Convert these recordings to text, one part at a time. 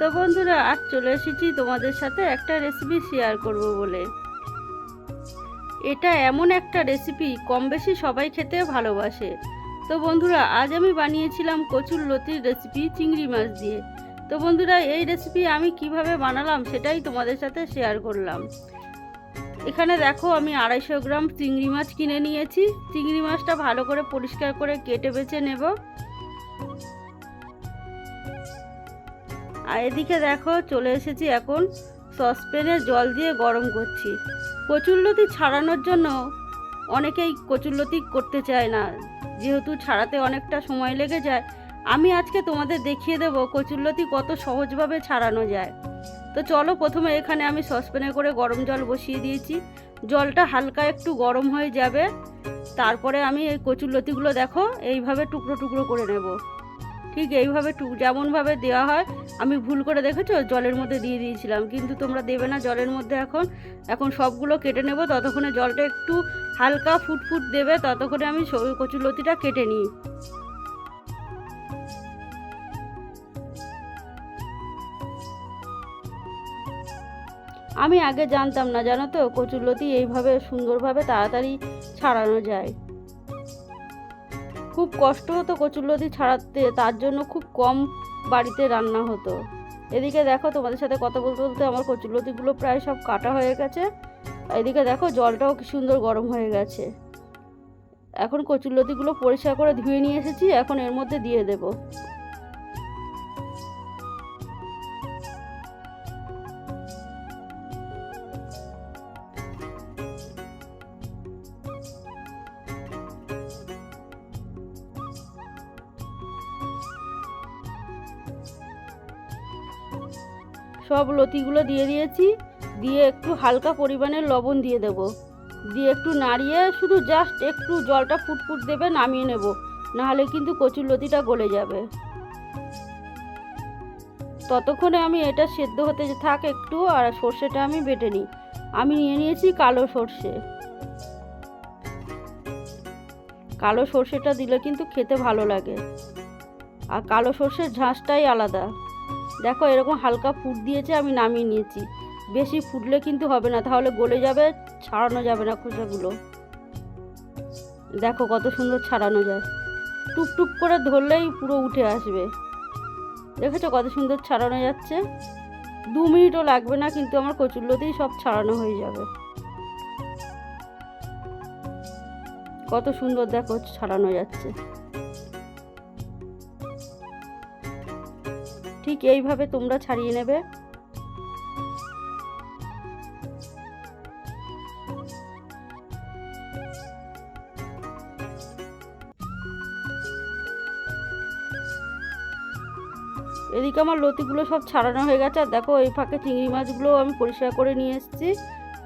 তো বন্ধুরা, আজ চলে এসেছি তোমাদের সাথে একটা রেসিপি শেয়ার করব বলে। এটা এমন একটা রেসিপি কম বেশি সবাই খেতে ভালোবাসে। তো বন্ধুরা, আজ আমি বানিয়েছিলাম কচুর লতির রেসিপি চিংড়ি মাছ দিয়ে। তো বন্ধুরা, এই রেসিপি আমি কীভাবে বানালাম সেটাই তোমাদের সাথে শেয়ার করলাম। এখানে দেখো, আমি আড়াইশো গ্রাম চিংড়ি মাছ কিনে নিয়েছি। চিংড়ি মাছটা ভালো করে পরিষ্কার করে কেটে বেছে নেব। আর এদিকে দেখো, চলে এসেছি এখন সসপ্যানে জল দিয়ে গরম করছি। কচুরলতি ছাড়ানোর জন্য অনেকেই কচুরলতি করতে চায় না। যেহেতু ছাড়াতে অনেকটা সময় লেগে যায়, আমি আজকে তোমাদের দেখিয়ে দেব কচুরলতি কত সহজভাবে ছাড়ানো যায়। তো চলো, প্রথমে এখানে আমি সসপ্যানে করে গরম জল বসিয়ে দিয়েছি। জলটা হালকা একটু গরম হয়ে যাবে। তারপরে আমি এই কচুরলতিগুলো দেখো, এইভাবে টুকরো টুকরো করে নেব। ঠিক এইভাবে টু যেমনভাবে দেওয়া হয়, আমি ভুল করে দেখেছ? জলের মধ্যে দিয়ে দিয়েছিলাম। কিন্তু তোমরা দেবে না জলের মধ্যে এখন। এখন সবগুলো কেটে নেব। ততক্ষণে জলটা একটু হালকা ফুটফুট দেবে। ততক্ষণে আমি কচুরলতিটা কেটে নিই। আমি আগে জানতাম না, জানো তো? কচুরলতি এইভাবে সুন্দরভাবে তাড়াতাড়ি ছাড়ানো যায়। খুব কষ্ট হতো কচুরলতি ছাড়াতে, তার জন্য খুব কম বাড়িতে রান্না হতো। এদিকে দেখো তোমাদের সাথে কথা বলতে বলতে আমার কচুরলতিগুলো প্রায় সব কাটা হয়ে গেছে। এদিকে দেখো জলটাও কি সুন্দর গরম হয়ে গেছে। এখন কচুরলতিগুলো পরিষ্কার করে ধুয়ে নিয়ে এসেছি, এখন এর মধ্যে দিয়ে দেব। সব লতিগুলো দিয়ে দিয়েছি, দিয়ে একটু হালকা পরিমাণের লবণ দিয়ে দেব। দিয়ে একটু নাড়িয়ে শুধু জাস্ট একটু জলটা ফুটফুট দেবে, নামিয়ে নেব। নাহলে কিন্তু কচুর লতিটা গলে যাবে। ততক্ষণে আমি এটা সেদ্ধ হতে থাক একটু, আর সর্ষেটা আমি বেটে নিই। আমি নিয়ে নিয়েছি কালো সর্ষে। কালো সর্ষেটা দিলে কিন্তু খেতে ভালো লাগে। আর কালো সর্ষের ঝাঁসটাই আলাদা। দেখো এরকম হালকা ফুট দিয়েছে, আমি নামিয়ে নিয়েছি। বেশি ফুটলে কিন্তু হবে না, তাহলে গলে যাবে, ছাড়ানো যাবে না খোসাগুলো। দেখো কত সুন্দর ছাড়ানো যায়। টুপ টুপ করে ধরলেই পুরো উঠে আসবে। দেখেছ কত সুন্দর ছাড়ানো যাচ্ছে? দু মিনিটও লাগবে না, কিন্তু আমার কচুরলতেই সব ছাড়ানো হয়ে যাবে। কত সুন্দর দেখো ছাড়ানো যাচ্ছে। ঠিক এইভাবে তোমরা ছাড়িয়ে নেবে। এদিকে আমার লতিগুলো সব ছাড়ানো হয়ে গেছে। আর দেখো এই ফাঁকে চিংড়ি মাছগুলো আমি পরিষ্কার করে নিয়ে এসেছি।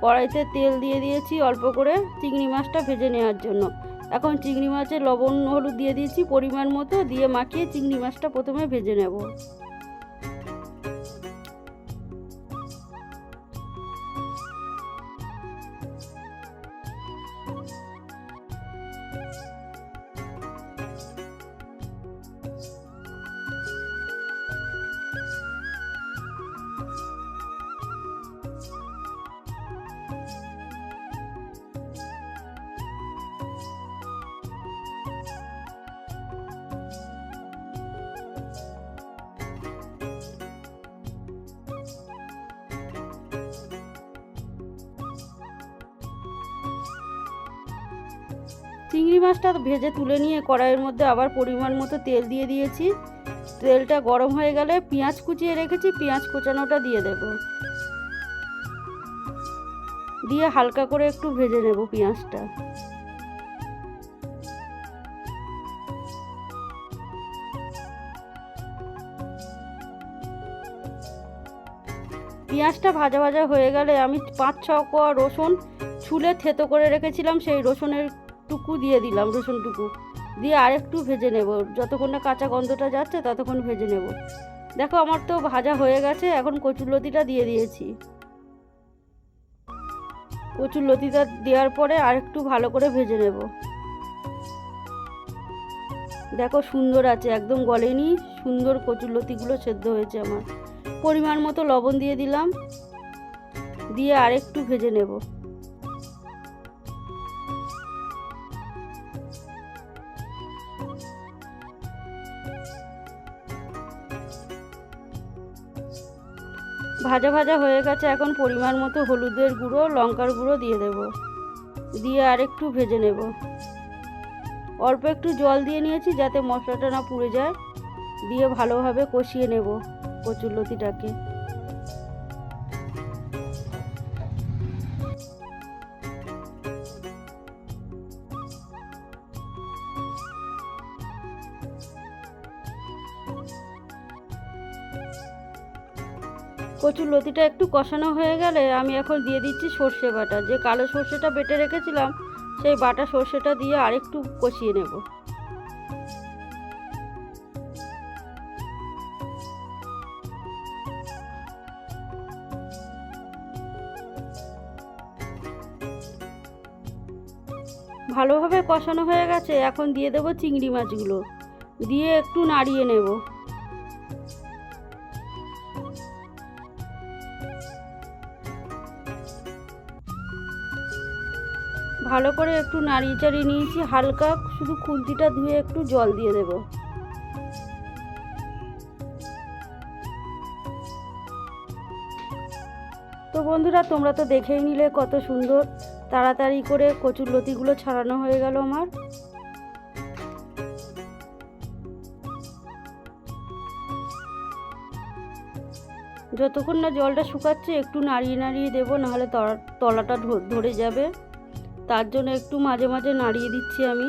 কড়াইতে তেল দিয়ে দিয়েছি অল্প করে চিংড়ি মাছটা ভেজে নেওয়ার জন্য। এখন চিংড়ি মাছের লবণ হলুদ দিয়ে দিয়েছি পরিমাণ মতো, দিয়ে মাখিয়ে চিংড়ি মাছটা প্রথমে ভেজে নেব। চিংড়ি মাছটা ভেজে তুলে নিয়ে কড়াইয়ের মধ্যে আবার পরিমাণ মতো তেল দিয়ে দিয়েছি। তেলটা গরম হয়ে গেলে পেঁয়াজ কুচিয়ে রেখেছি, পেঁয়াজ কুচানোটা দিয়ে দেব। দিয়ে হালকা করে একটু ভেজে নেব পেঁয়াজটা। পেঁয়াজটা ভাজা ভাজা হয়ে গেলে আমি পাঁচ ছ কোয়া রসুন ছুলে থেতো করে রেখেছিলাম, সেই রসুনের টুকু দিয়ে দিলাম, রসুন টুকু। দিয়ে আরেকটু ভেজে নেব। যতক্ষণ না কাঁচা গন্ধটা যাচ্ছে, ততক্ষণ ভেজে নেব। দেখো, আমার তো ভাজা হয়ে গেছে, এখন কচুরলতিটা দিয়ে দিয়েছি। কচুরলতিটা দেওয়ার পরে আরেকটু ভালো করে ভেজে নেব। দেখো, সুন্দর আছে, একদম গলেনি, সুন্দর কচুরলতিগুলো সেদ্ধ হয়েছে আমার। পরিমাণ মতো লবণ দিয়ে দিলাম, দিয়ে আরেকটু ভেজে নেব। ভাজা ভাজা হয়ে গেছে, এখন পরিমাণ মতো হলুদের গুঁড়ো, লঙ্কার গুঁড়ো দিয়ে দেব। দিয়ে আর একটু ভেজে নেব। অল্প একটু জল দিয়ে নিয়েছি যাতে মশলাটা না পুড়ে যায়। দিয়ে ভালোভাবে কষিয়ে নেব কচুর লতিটাকে কচুর লতিটা একটু কষানো হয়ে গেলে আমি এখন দিয়ে দিচ্ছি সর্ষে বাটা। যে কালো সর্ষেটা বেটে রেখেছিলাম, সেই বাটা সর্ষেটা দিয়ে আরেকটু কষিয়ে নেব। ভালোভাবে কষানো হয়ে গেছে, এখন দিয়ে দেবো চিংড়ি মাছগুলো। দিয়ে একটু নাড়িয়ে নেব। ভালো করে একটু নাড়িয়ে চাড়িয়ে নিয়েছি, হালকা শুধু খুন্তিটা ধুয়ে একটু জল দিয়ে দেব। তো বন্ধুরা, তোমরা তো দেখেই নিলে কত সুন্দর, তাড়াতাড়ি করে কচুর লতিগুলো ছাড়ানো হয়ে গেল আমার। যতক্ষণ না জলটা শুকাচ্ছে, একটু নাড়িয়ে নাড়িয়ে দেবো, নাহলে তলা- তলাটা ধরে যাবে। তার জন্য একটু মাঝে মাঝে নাড়িয়ে দিচ্ছি আমি।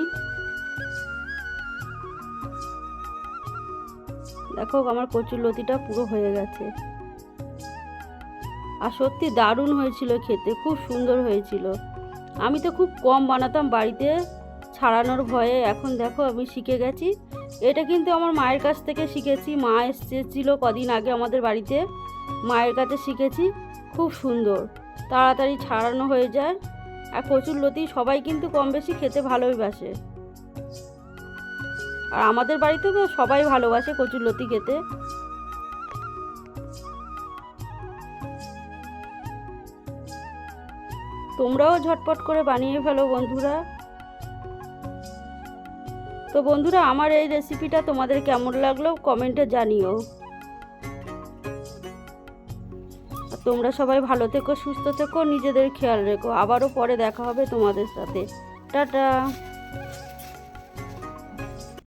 দেখো আমার কচুর লতিটা পুরো হয়ে গেছে। আর সত্যি দারুণ হয়েছিল খেতে, খুব সুন্দর হয়েছিল। আমি তো খুব কম বানাতাম বাড়িতে, ছাড়ানোর ভয়ে। এখন দেখো আমি শিখে গেছি। এটা কিন্তু আমার মায়ের কাছ থেকে শিখেছি। মা এসেছিল কদিন আগে আমাদের বাড়িতে। মায়ের কাছে শিখেছি। খুব সুন্দর। তাড়াতাড়ি ছাড়ানো হয়ে যায়। আর কচুর লতি সবাই কিন্তু কম বেশি খেতে ভালোইবাসে আর আমাদের বাড়িতে তো সবাই ভালোবাসে কচুর লতি খেতে। তোমরাও ঝটপট করে বানিয়ে ফেলো বন্ধুরা। তো বন্ধুরা, আমার এই রেসিপিটা তোমাদের কেমন লাগল কমেন্টে জানিও। তোমরা সবাই ভালো থেকো, সুস্থ থেকো, নিজেদের খেয়াল রেখো। আবারও পরে দেখা হবে তোমাদের সাথে। টাটা।